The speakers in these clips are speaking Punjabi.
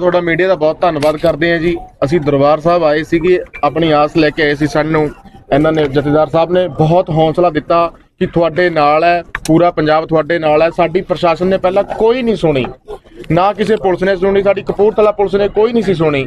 ਤੁਹਾਡਾ ਮੀਡੀਆ ਦਾ ਬਹੁਤ ਧੰਨਵਾਦ ਕਰਦੇ ਹਾਂ ਜੀ। ਅਸੀਂ ਦਰਬਾਰ ਸਾਹਿਬ ਆਏ ਸੀਗੇ, ਆਪਣੀ ਆਸ ਲੈ ਕੇ ਆਏ ਸੀ ਸਾਨੂੰ। ਇਹਨਾਂ ਨੇ ਜਥੇਦਾਰ ਸਾਹਿਬ ਨੇ ਬਹੁਤ ਹੌਸਲਾ ਦਿੱਤਾ ਕਿ ਤੁਹਾਡੇ ਨਾਲ ਹੈ, ਪੂਰਾ ਪੰਜਾਬ ਤੁਹਾਡੇ ਨਾਲ ਹੈ। ਸਾਡੀ ਪ੍ਰਸ਼ਾਸਨ ਨੇ ਪਹਿਲਾਂ ਕੋਈ ਨਹੀਂ ਸੁਣੀ। ਨਾ ਕਿਸੇ ਪੁਲਿਸ ਨੇ ਸੁਣੀ, ਸਾਡੀ ਕਪੂਰਥਲਾ ਪੁਲਿਸ ਨੇ ਕੋਈ ਨਹੀਂ ਸੀ ਸੁਣੀ।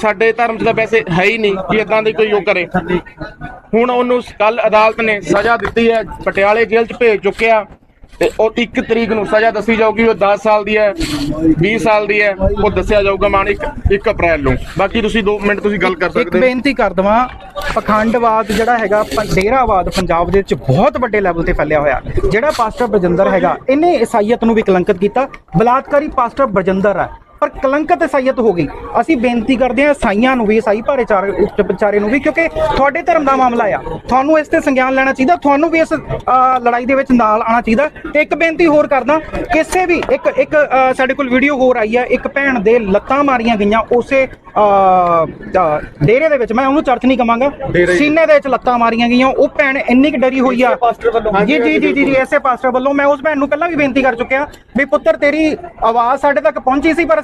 ਸਾਡੇ ਧਰਮ 'ਚ ਤਾਂ ਵੈਸੇ ਹੈ ਹੀ ਨਹੀਂ ਕਿ ਇਦਾਂ ਦੀ ਕੋਈ ਉਹ ਕਰੇ। ਹੁਣ ਉਹਨੂੰ ਕੱਲ ਅਦਾਲਤ ਨੇ ਸਜ਼ਾ ਦਿੱਤੀ ਹੈ ਪਟਿਆਲੇ ਜੇਲ੍ਹ 'ਚ ਭੇਜ ਚੁੱਕਿਆ ਤੇ ਉਹ 1 ਤਰੀਕ ਨੂੰ ਸਜ਼ਾ ਦੱਸੀ ਜਾਊਗੀ ਉਹ 10 ਸਾਲ ਦੀ ਹੈ 20 ਸਾਲ ਦੀ ਹੈ ਉਹ ਦੱਸਿਆ ਜਾਊਗਾ ਮਾਨ 1 1 ਅਪ੍ਰੈਲ ਨੂੰ। ਬਾਕੀ ਤੁਸੀਂ 2 ਮਿੰਟ ਤੁਸੀਂ ਗੱਲ ਕਰ ਸਕਦੇ ਹੋ। ਬੇਨਤੀ ਕਰ ਦਵਾਂ ਪਖੰਡਵਾਦ ਜਿਹੜਾ ਹੈਗਾ ਡੇਰਾਵਾਦ ਪੰਜਾਬ ਦੇ ਵਿੱਚ ਬਹੁਤ ਵੱਡੇ ਲੈਵਲ ਤੇ ਫੈਲਿਆ ਹੋਇਆ। ਜਿਹੜਾ ਪਾਸਟਰ ਬਰਜਿੰਦਰ ਹੈਗਾ ਇਹਨੇ ਈਸਾਈਅਤ ਨੂੰ ਵੀ ਕਲੰਕਿਤ ਕੀਤਾ। ਬਲਾਤਕਾਰੀ ਪਾਸਟਰ ਬਰਜਿੰਦਰ ਹੈ। ਪਰ ਕਲੰਕਤ ਈਸਾਈਅਤ ਹੋ ਗਈ। ਅਸੀਂ ਬੇਨਤੀ ਕਰਦੇ ਹਾਂ ਈਸਾਈਆਂ ਨੂੰ ਵੀ ਈਸਾਈ ਭਾਈਚਾਰੇ ਵਿਚਾਰੇ ਨੂੰ ਵੀ ਕਿਉਂਕਿ ਤੁਹਾਡੇ ਧਰਮ ਦਾ ਮਾਮਲਾ ਆ। ਤੁਹਾਨੂੰ ਇਸ ਤੇ ਸੰਗਿਆਨ ਲੈਣਾ ਚਾਹੀਦਾ ਤੁਹਾਨੂੰ ਵੀ ਇਸ ਲੜਾਈ ਦੇ ਵਿੱਚ ਨਾਲ ਆਉਣਾ ਚਾਹੀਦਾ। ਤੇ ਇੱਕ ਬੇਨਤੀ ਹੋਰ ਕਰਦਾ ਕਿਸੇ ਵੀ ਇੱਕ ਇੱਕ ਸਾਡੇ ਕੋਲ ਵੀਡੀਓ ਹੋਰ ਆਈ ਹੈ ਇੱਕ ਭੈਣ ਦੇ ਲੱਤਾਂ ਮਾਰੀਆਂ ਗਈਆਂ ਉਸੇ ਡੇਰੇ ਦੇ ਵਿੱਚ। ਮੈਂ ਉਹਨੂੰ ਚਰਚ ਨਹੀਂ ਕਵਾਂਗਾ ਸੀਨੇ ਦੇ ਵਿੱਚ ਲੱਤਾਂ ਮਾਰੀਆਂ ਗਈਆਂ ਉਹ ਭੈਣ ਇੰਨੀ ਕਿ ਡਰੀ ਹੋਈ ਆ। ਜੀ ਜੀ ਜੀ ਜੀ ਜੀ ਐਸੇ ਪਾਸਟਰ ਵੱਲੋਂ। ਮੈਂ ਉਸ ਭੈਣ ਨੂੰ ਪਹਿਲਾਂ ਵੀ ਬੇਨਤੀ ਕਰ ਚੁੱਕਿਆ ਵੀ ਪੁੱਤਰ ਤੇਰੀ ਆਵਾਜ਼ ਸਾਡੇ ਤੱਕ ਪਹੁੰਚੀ ਸੀ ਪਰ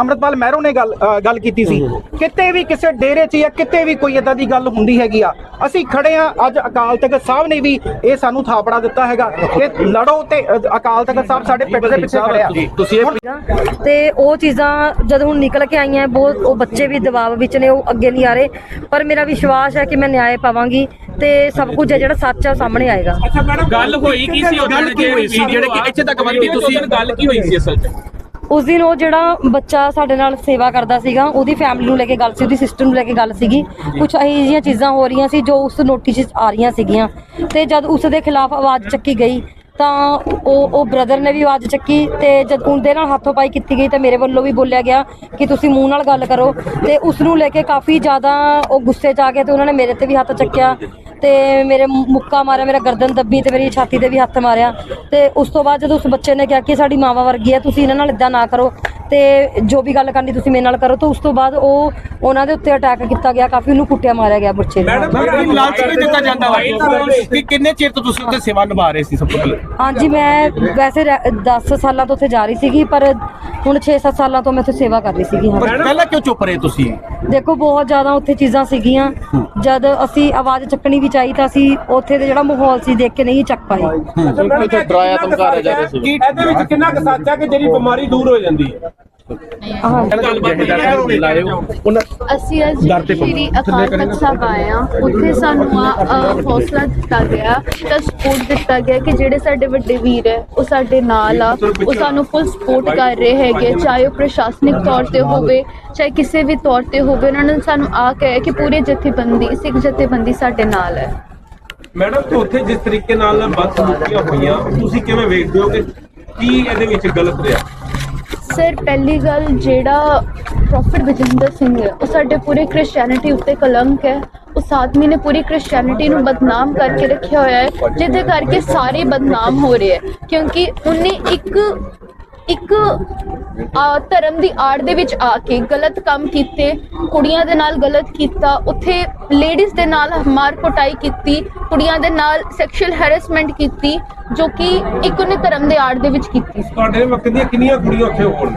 ਅੰਮ੍ਰਿਤਪਾਲ ਮਹਿਰੋ ਨੇ ਗੱਲ ਗੱਲ ਕੀਤੀ ਸੀ। ਕਿਤੇ ਵੀ ਕਿਸੇ ਡੇਰੇ 'ਚ ਜਾਂ ਕਿਤੇ ਵੀ ਕੋਈ ਇਦਾਂ ਦੀ ਗੱਲ ਹੁੰਦੀ ਹੈਗੀ ਆ ਅਸੀਂ ਖੜੇ ਆ ਅੱਜ ਅਕਾਲ ਤਖਤ ਸਾਹਿਬ ਨੇ ਵੀ ਇਹ ਸਾਨੂੰ ਥਾਪੜਾ ਦਿੱਤਾ ਹੈਗਾ। ਕਿ ਲੜੋ ਤੇ ਅਕਾਲ ਤਖਤ ਸਾਹਿਬ ਸਾਡੇ ਪਿੱਠ ਦੇ ਪਿੱਛੇ ਖੜੇ ਆ। ਤੁਸੀਂ ਤੇ ਉਹ ਚੀਜ਼ਾਂ ਜਦ ਹੁਣ ਨਿਕਲ ਕੇ ਆਈਆਂ ਬਹੁਤ ਉਹ ਬੱਚੇ ਵੀ ਦਬਾਅ ਵਿੱਚ ਨੇ ਉਹ ਅੱਗੇ ਨਹੀਂ ਆ ਰਹੇ। ਪਰ ਮੇਰਾ ਵਿਸ਼ਵਾਸ ਹੈ ਕਿ ਮੈਂ ਨਿਆਂ ਪਾਵਾਂਗੀ ਤੇ ਸਭ ਕੁਝ ਜਿਹੜਾ ਸੱਚ ਉਹ ਸਾਹਮਣੇ ਆਏਗਾ। ਗੱਲ ਹੋਈ ਕੀ ਸੀ ਉਹਨਾਂ ਸੀ ਜਿਹੜੇ ਕਿ ਇੱਥੇ ਤੱਕ ਵੱਧੀ ਤੁਸੀਂ ਗੱਲ ਕੀ ਹੋਈ ਸੀ ਅਸਲ 'ਚ? ਉਸ ਦਿਨ ਉਹ ਜਿਹੜਾ ਬੱਚਾ ਸਾਡੇ ਨਾਲ ਸੇਵਾ ਕਰਦਾ ਸੀਗਾ ਉਹਦੀ ਫੈਮਿਲੀ ਨੂੰ ਲੈ ਕੇ ਗੱਲ ਸੀ ਉਹਦੀ ਸਿਸਟਰ ਨੂੰ ਲੈ ਕੇ ਗੱਲ ਸੀਗੀ। ਕੁਝ ਇਹੋ ਜਿਹੀਆਂ ਚੀਜ਼ਾਂ ਹੋ ਰਹੀਆਂ ਸੀ ਜੋ ਉਸ ਨੋਟਿਸ ਆ ਰਹੀਆਂ ਸੀਗੀਆਂ। ਤੇ ਜਦ ਉਸ ਦੇ ਖਿਲਾਫ ਆਵਾਜ਼ ਚੱਕੀ ਗਈ ਤਾਂ ਉਹ ਉਹ ਬ੍ਰਦਰ ਨੇ ਵੀ ਆਵਾਜ਼ ਚੱਕੀ ਤੇ ਜਦ ਉਹਦੇ ਨਾਲ ਹੱਥੋਂ ਪਾਈ ਕੀਤੀ ਗਈ ਤਾਂ ਮੇਰੇ ਵੱਲੋਂ ਵੀ ਬੋਲਿਆ ਗਿਆ ਕਿ ਤੁਸੀਂ ਮੂੰਹ ਨਾਲ ਗੱਲ ਕਰੋ ਤੇ ਉਸ ਨੂੰ ਲੈ ਕੇ ਕਾਫੀ ਜ਼ਿਆਦਾ ਉਹ ਗੁੱਸੇ 'ਚ ਆ ਗਏ ਤੇ ਉਹਨਾਂ ਨੇ ਮੇਰੇ ਤੇ ਵੀ ਹੱਥ ਚੱਕਿਆ ਤੇ ਮੇਰੇ ਮੁੱਕਾ ਮਾਰਿਆ, ਮੇਰਾ ਗਰਦਨ ਦੱਬੀ ਤੇ ਮੇਰੀ ਛਾਤੀ ਤੇ ਵੀ ਹੱਥ ਮਾਰਿਆ ਤੇ ਉਸ ਤੋਂ ਬਾਅਦ ਜਦੋਂ ਉਸ ਬੱਚੇ ਨੇ ਕਿਹਾ ਕਿ ਸਾਡੀ ਮਾਵਾ ਵਰਗੀ ਹੈ ਤੁਸੀਂ ਇਹਨਾਂ ਨਾਲ ਇਦਾਂ ਨਾ ਕਰੋ ਤੇ ਜੋ ਵੀ ਗੱਲ ਕਰਨੀ ਤੁਸੀਂ ਮੇਰੇ ਨਾਲ ਕਰੋ ਤਾਂ ਉਸ ਤੋਂ ਬਾਅਦ ਉਹ ਉਹਨਾਂ ਦੇ ਉੱਤੇ ਅਟੈਕ ਕੀਤਾ ਗਿਆ ਕਾਫੀ ਉਹਨੂੰ ਕੁੱਟਿਆ ਮਾਰਿਆ ਗਿਆ ਬੱਚੇ ਨੂੰ ਮੈਡਮ ਲਾਲਚ ਵੀ ਦਿੱਤਾ ਜਾਂਦਾ ਵਾ। ਕਿ ਕਿੰਨੇ ਚਿਰ ਤੋਂ ਤੁਸੀਂ ਉੱਥੇ ਸੇਵਾ ਨਿਭਾ ਰਹੇ ਸੀ ਸਭ ਤੋਂ ਪਹਿਲਾਂ? ਹਾਂਜੀ ਮੈਂ ਵੈਸੇ 10 ਸਾਲਾਂ ਤੋਂ ਉੱਥੇ ਜਾ ਰਹੀ ਸੀਗੀ ਪਰ ਹੁਣ 6-7 ਸਾਲਾਂ ਤੋਂ ਮੈਂ ਉੱਥੇ ਸੇਵਾ ਕਰ ਰਹੀ ਸੀਗੀ ਹਾਂ। ਪਹਿਲਾਂ ਕਿਉਂ ਚੁੱਪ ਰਹੇ ਤੁਸੀਂ? ਦੇਖੋ ਬਹੁਤ ਜ਼ਿਆਦਾ ਉੱਥੇ ਚੀਜ਼ਾਂ ਸੀਗੀਆਂ। ਜਦ ਅਸੀਂ ਆਵਾਜ਼ ਚੱਕਣੀ ਵੀ ਚਾਹੀ ਤਾਂ ਅਸੀਂ ਉੱਥੇ ਦੇ ਜਿਹੜਾ ਮਾਹੌਲ ਸੀ ਦੇਖ ਕੇ ਨਹੀਂ ਚੱਕ ਪਾਏ। ਇੱਥੇ ਡਰਾਇਆ ਧਮਕਾਇਆ ਜਾ ਰਿਹਾ ਸੀ। ਇਹਦੇ ਵਿੱਚ ਕਿੰਨਾ ਕੁ ਸੱਚ ਹੈ ਕਿ ਜਿਹੜੀ ਬਿਮਾਰੀ ਦੂਰ ਹੋ ਜਾਂਦੀ? ਹੈ ਹਾਂ ਅਸੀਂ ਅੱਜ ਸ਼੍ਰੀ ਅਕਾਲ ਤਖਤ ਸਾਹਿਬ ਆਏ ਹਾਂ। ਉੱਥੇ ਸਾਨੂੰ ਆ ਅ, ਹੌਸਲਾ ਦਿੱਤਾ ਗਿਆ ਤਾਂ ਸਪੋਰਟ ਦਿੱਤਾ ਗਿਆ ਕਿ ਜਿਹੜੇ ਸਾਡੇ ਵੱਡੇ ਵੀਰ ਹੈ ਉਹ ਸਾਡੇ ਨਾਲ ਆ ਉਹ ਸਾਨੂੰ ਫੁੱਲ ਸਪੋਰਟ ਕਰ ਰਹੇ ਹੈਗੇ ਚਾਹੇ ਉਹ ਪ੍ਰਸ਼ਾਸਨਿਕ ਤੌਰ ਤੇ ਹੋਵੇ ਚਾਹੇ ਕਿਸੇ ਵੀ ਤੌਰ ਤੇ ਹੋਵੇ ਉਹਨਾਂ ਨੇ ਸਾਨੂੰ ਆ ਕਹਿਆ ਕਿ ਪੂਰੇ ਜਥੇਬੰਦੀ ਸਿੱਖ ਜਥੇਬੰਦੀ ਸਾਡੇ ਨਾਲ ਹੈ। ਮੈਡਮ ਤੇ ਉੱਥੇ ਜਿਸ ਤਰੀਕੇ ਨਾਲ ਬਦਸਲੂਕੀਆਂ ਹੋਈਆਂ ਤੁਸੀਂ ਕਿਵੇਂ ਵੇਖਦੇ ਹੋ ਕਿ ਕੀ ਇਹਦੇ ਵਿੱਚ ਗਲਤ ਰਿਹਾ? ਸਰ, ਪਹਿਲੀ ਗੱਲ ਜਿਹੜਾ ਪ੍ਰੋਫਟ ਬਜਿੰਦਰ ਸਿੰਘ ਹੈ, ਉਹ ਸਾਡੇ ਪੂਰੇ ਕ੍ਰਿਸਚੀਅਨਿਟੀ ਉੱਤੇ ਕਲੰਕ ਹੈ। ਉਸ ਆਦਮੀ ਨੇ ਪੂਰੀ ਕ੍ਰਿਸਚੀਅਨਿਟੀ ਨੂੰ ਬਦਨਾਮ ਕਰਕੇ ਰੱਖਿਆ ਹੋਇਆ ਹੈ, ਜਿਹਦੇ ਕਰਕੇ ਸਾਰੇ ਬਦਨਾਮ ਹੋ ਰਹੇ ਹੈ। ਕਿਉਂਕਿ ਉਹਨੇ ਇੱਕ ਇੱਕ ਧਰਮ ਦੀ ਆੜ ਦੇ ਵਿੱਚ ਆ ਕੇ ਗਲਤ ਕੰਮ ਕੀਤੇ, ਕੁੜੀਆਂ ਦੇ ਨਾਲ ਗਲਤ ਕੀਤਾ, ਉੱਥੇ ਲੇਡੀਜ਼ ਦੇ ਨਾਲ ਮਾਰ ਕੁਟਾਈ ਕੀਤੀ, ਕੁੜੀਆਂ ਦੇ ਨਾਲ ਸੈਕਸ਼ੂਅਲ ਹੈਰੈਸਮੈਂਟ ਕੀਤੀ, ਜੋ ਕਿ ਇੱਕ ਉਹਨੇ ਧਰਮ ਦੇ ਆੜ ਦੇ ਵਿੱਚ ਕੀਤੀ ਸੀ। ਤੁਹਾਡੇ ਵਕਤ ਦੀਆਂ ਕਿੰਨੀਆਂ ਕੁੜੀਆਂ ਉੱਥੇ ਹੋਣ?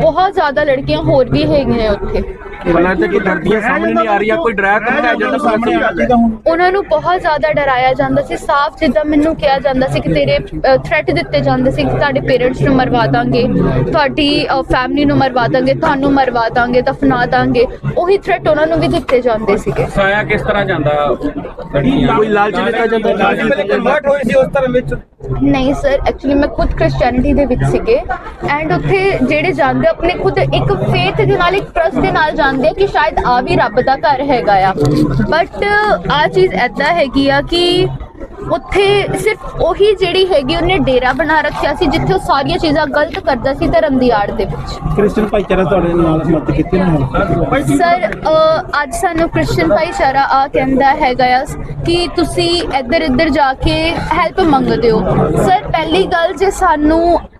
ਬਹੁਤ ਜ਼ਿਆਦਾ ਲੜਕੀਆਂ ਹੋਰ ਵੀ ਹੈਗੀਆਂ ਉੱਥੇ। ਬਲਾ ਤੇ ਕਿ ਲੜਕੀਆਂ ਸਾਹਮਣੇ ਨਹੀਂ ਆ ਰਹੀਆਂ ਕੋਈ ਡਰਾਇਆ ਧਮਕਾਇਆ ਜਾਂਦਾ ਸਾਹਮਣੇ ਆ ਜਾਂਦਾ। ਉਹਨਾਂ ਨੂੰ ਬਹੁਤ ਜ਼ਿਆਦਾ ਡਰਾਇਆ ਜਾਂਦਾ ਸੀ ਸਾਫ਼ ਜਿੱਦਾਂ ਮੈਨੂੰ ਕਿਹਾ ਜਾਂਦਾ ਸੀ ਕਿ ਤੇਰੇ ਥ੍ਰੈਟ ਦਿੱਤੇ ਜਾਂਦੇ ਸੀ ਕਿ ਤੁਹਾਡੇ ਪੇਰੈਂਟਸ ਨੂੰ ਮਰਵਾ ਦਾਂਗੇ ਤੁਹਾਡੀ ਫੈਮਿਲੀ ਨੂੰ ਮਰਵਾ ਦਾਂਗੇ ਤੁਹਾਨੂੰ ਮਰਵਾ ਦਾਂਗੇ ਦਫਨਾ ਦਾਂਗੇ ਉਹੀ ਥ੍ਰੈਟ ਉਹਨਾਂ ਨੂੰ ਵੀ ਦਿੱਤੇ ਜਾਂਦੇ ਸੀਗੇ। ਸਾਇਆ ਕਿਸ ਤਰ੍ਹਾਂ ਜਾਂਦਾ? ਕੋਈ ਲਾਲਚ ਦਿੱਤਾ ਜਾਂਦਾ ਕਨਵਰਟ ਹੋਏ ਸੀ ਉਸ ਧਰਮ ਵਿੱਚ। ਨਹੀਂ ਸਰ ਐਕਚੁਅਲੀ ਮੈਂ ਖੁਦ ਕ੍ਰਿਸਚੀਅਨਿਟੀ ਦੇ ਵਿੱਚ ਸੀਗੇ ਐਂਡ ਉੱਥੇ ਜਿਹੜੇ ਜਾਂਦੇ ਆਪਣੇ ਖੁਦ ਇੱਕ ਫੇਥ ਦੇ ਨਾਲ, ਇੱਕ ਟਰਸਟ ਦੇ ਨਾਲ ਜਾਂਦੇ ਆ ਕਿ ਸ਼ਾਇਦ ਆ ਵੀ ਰੱਬ ਦਾ ਘਰ ਹੈਗਾ ਆ। ਬਟ ਆ ਚੀਜ਼ ਐਦਾਂ ਹੈਗੀ ਆ ਕਿ ਉੱਥੇ ਸਿਰਫ ਉਹੀ ਜਿਹੜੀ ਹੈਗੀ ਉਹਨੇ ਡੇਰਾ ਬਣਾ ਰੱਖਿਆ ਸੀ ਜਿੱਥੇ ਉਹ ਸਾਰੀਆਂ ਚੀਜ਼ਾਂ ਗਲਤ ਕਰਦਾ ਸੀ ਧਰਮ ਦੀ ਆੜ ਦੇ ਵਿੱਚ। ਕ੍ਰਿਸਚੀਅਨ ਭਾਈਚਾਰਾ ਤੁਹਾਡੇ ਨਾਲ ਮਦਦ ਕੀਤੀ ਨਾ? ਸਰ ਅ, ਅੱਜ ਸਾਨੂੰ ਕ੍ਰਿਸਚੀਅਨ ਭਾਈਚਾਰਾ ਆ ਕਹਿੰਦਾ ਹੈਗਾ ਆ ਕਿ ਤੁਸੀਂ ਇੱਧਰ ਇੱਧਰ ਜਾ ਕੇ ਹੈਲਪ ਮੰਗਦੇ ਹੋ। ਸਰ ਪਹਿਲੀ ਗੱਲ ਜੇ ਸਾਨੂੰ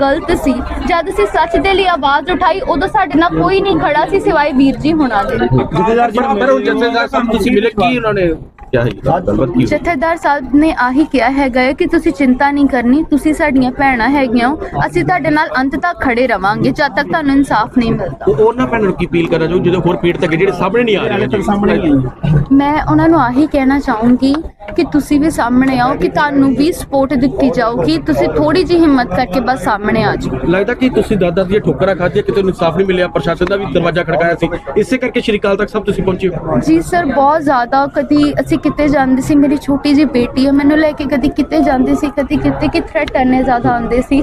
ਗਲਤ ਸੀ। ਜਦ ਅਸੀਂ ਸੱਚ ਦੇ ਲਈ ਆਵਾਜ਼ ਉਠਾਈ ਉਦੋਂ ਸਾਡੇ ਨਾਲ ਕੋਈ ਨਹੀਂ ਖੜਾ ਸੀ ਸਿਵਾਏ ਵੀਰ ਜੀ ਹੁਣਾਂ ਦੇ। ਜਥੇਦਾਰ ਜੀ ਪਰ ਉਹ ਜਥੇਦਾਰ ਸਾਹਿਬ ਤੁਸੀਂ ਮਿਲੇ ਕੀ ਉਹਨਾਂ ਨੇ? ਜਥੇਦਾਰ ਸਾਹਿਬ ਆਹੀ ਕਿਹਾ ਹੈਗਾ ਕਿ ਤੁਸੀਂ ਚਿੰਤਾ ਨਹੀਂ ਕਰਨੀ ਤੁਸੀਂ ਸਾਡੀਆਂ ਭੈਣਾਂ ਹੈਗੀਆਂ ਹੋ ਅਸੀਂ ਤੁਹਾਡੇ ਨਾਲ ਅੰਤ ਤੱਕ ਖੜੇ ਰਵਾਂਗੇ ਜਦ ਤੱਕ ਤੁਹਾਨੂੰ ਇਨਸਾਫ ਨਹੀਂ ਮਿਲਦਾ। ਉਹ ਉਹਨਾਂ ਭੈਣਾਂ ਨੂੰ ਕੀ ਅਪੀਲ ਕਰਨਾ ਚਾਹੋ? ਜਦੋਂ ਹੋਰ ਪੀੜ ਤੱਕ ਜਿਹੜੇ ਸਾਹਮਣੇ ਨਹੀਂ ਆ ਰਹੇ ਸਾਹਮਣੇ ਨਹੀਂ ਆਈ ਮੈਂ ਉਹਨਾਂ ਨੂੰ ਆਹੀ ਕਹਿਣਾ ਚਾਹੂੰਗੀ ਕਿ ਤੁਸੀਂ ਵੀ ਸਾਹਮਣੇ ਆਓ ਕਿ ਤੁਹਾਨੂੰ ਵੀ ਸਪੋਰਟ ਦਿੱਤੀ ਜਾਊਗੀ। ਤੁਸੀਂ ਥੋੜੀ ਜਿਹੀ ਹਿੰਮਤ ਕਰਕੇ ਬਸ ਸਾਹਮਣੇ ਆ ਜਾਓ। ਲੱਗਦਾ ਕਿ ਤੁਸੀਂ ਦਾਦਾ ਦੀਆਂ ਠੋਕਰਾਂ ਖਾਧੀਆਂ ਕਿਤੇ ਇਨਸਾਫ ਨਹੀਂ ਮਿਲਿਆ ਪ੍ਰਸ਼ਾਸਨ ਦਾ ਵੀ ਦਰਵਾਜ਼ਾ ਖੜਕਾਇਆ ਸੀ। ਇਸੇ ਕਰਕੇ ਸ਼੍ਰੀ ਅਕਾਲ ਤੱਕ ਸਭ ਤੁਸੀਂ ਪਹੁੰਚੇ ਹੋ। ਜੀ ਸਰ ਬਹੁਤ ਜ਼ਿਆਦਾ ਕਦੀ ਅਸੀਂ ਕਿਤੇ ਜਾਂਦੇ ਸੀ ਮੇਰੀ ਛੋਟੀ ਜਿਹੀ ਬੇਟੀ ਹੈ ਮੈਨੂੰ ਲੈ ਕੇ ਕਦੀ ਕਿਤੇ ਜਾਂਦੇ ਸੀ ਕਦੀ ਕਿਤੇ ਕਿ ਥ੍ਰੈਟ ਇੰਨੇ ਜ਼ਿਆਦਾ ਆਉਂਦੇ ਸੀ।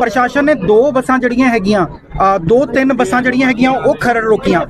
ਪ੍ਰਸ਼ਾਸਨ ਨੇ ਦੋ ਬੱਸਾਂ ਜਿਹੜੀਆਂ ਹੈਗੀਆਂ ਆਹ ਦੋ ਤਿੰਨ ਬੱਸਾਂ ਜਿਹੜੀਆਂ ਹੈਗੀਆਂ, ਉਹ ਖਰੜ ਰੋਕੀਆਂ।